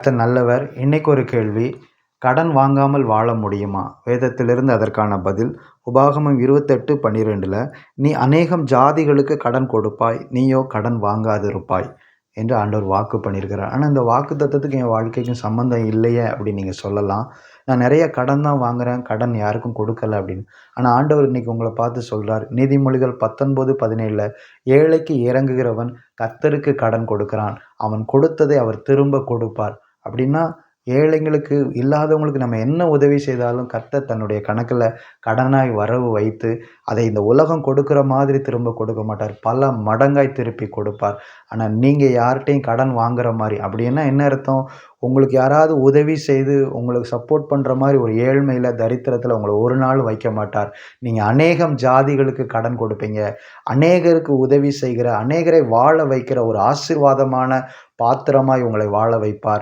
கர்த்தர் நல்லவர்? இன்னைக்கு ஒரு கேள்வி. கடன் வாங்காமல் வாழ முடியுமா? வேதத்திலிருந்து அதற்கான பதில் உபாகமம் இருபத்தெட்டு பன்னிரெண்டில் நீ அநேகம் ஜாதிகளுக்கு கடன் கொடுப்பாய் நீயோ கடன் வாங்காதிருப்பாய் என்று ஆண்டவர் வாக்கு பண்ணியிருக்கிறார். ஆனால் இந்த வாக்கு தத்துவத்துக்கு என் வாழ்க்கைக்கும் சம்மந்தம் இல்லையே அப்படின்னு நீங்கள் சொல்லலாம். நான் நிறைய கடன் தான் வாங்குகிறேன் கடன் யாருக்கும் கொடுக்கல அப்படின்னு. ஆனால் ஆண்டவர் இன்றைக்கி உங்களை பார்த்து சொல்கிறார் நீதிமொழிகள் பத்தொன்பது பதினேழில் ஏழைக்கு இறங்குகிறவன் கர்த்தருக்கு கடன் கொடுக்கிறான். அவன் கொடுத்ததை அவர் திரும்ப கொடுப்பார். அப்படின்னா ஏழைங்களுக்கு இல்லாதவங்களுக்கு நம்ம என்ன உதவி செய்தாலும் கர்த்தர் தன்னுடைய கணக்கில் கடனாய் வரவு வைத்து அதை இந்த உலகம் கொடுக்குற மாதிரி திரும்ப கொடுக்க மாட்டார். பல மடங்காய் திருப்பி கொடுப்பார். ஆனால் நீங்கள் யார்கிட்டையும் கடன் வாங்குற மாதிரி அப்படின்னா என்ன அர்த்தம்? உங்களுக்கு யாராவது உதவி செய்து உங்களுக்கு சப்போர்ட் பண்ணுற மாதிரி ஒரு ஏழ்மையில் தரித்திரத்தில் உங்களை ஒரு நாள் வைக்க மாட்டார். நீங்கள் அநேகம் ஜாதிகளுக்கு கடன் கொடுப்பீங்க. அநேகருக்கு உதவி செய்கிற அநேகரை வாழ வைக்கிற ஒரு ஆசீர்வாதமான பாத்திரமாய் உங்களை வாழ வைப்பார்.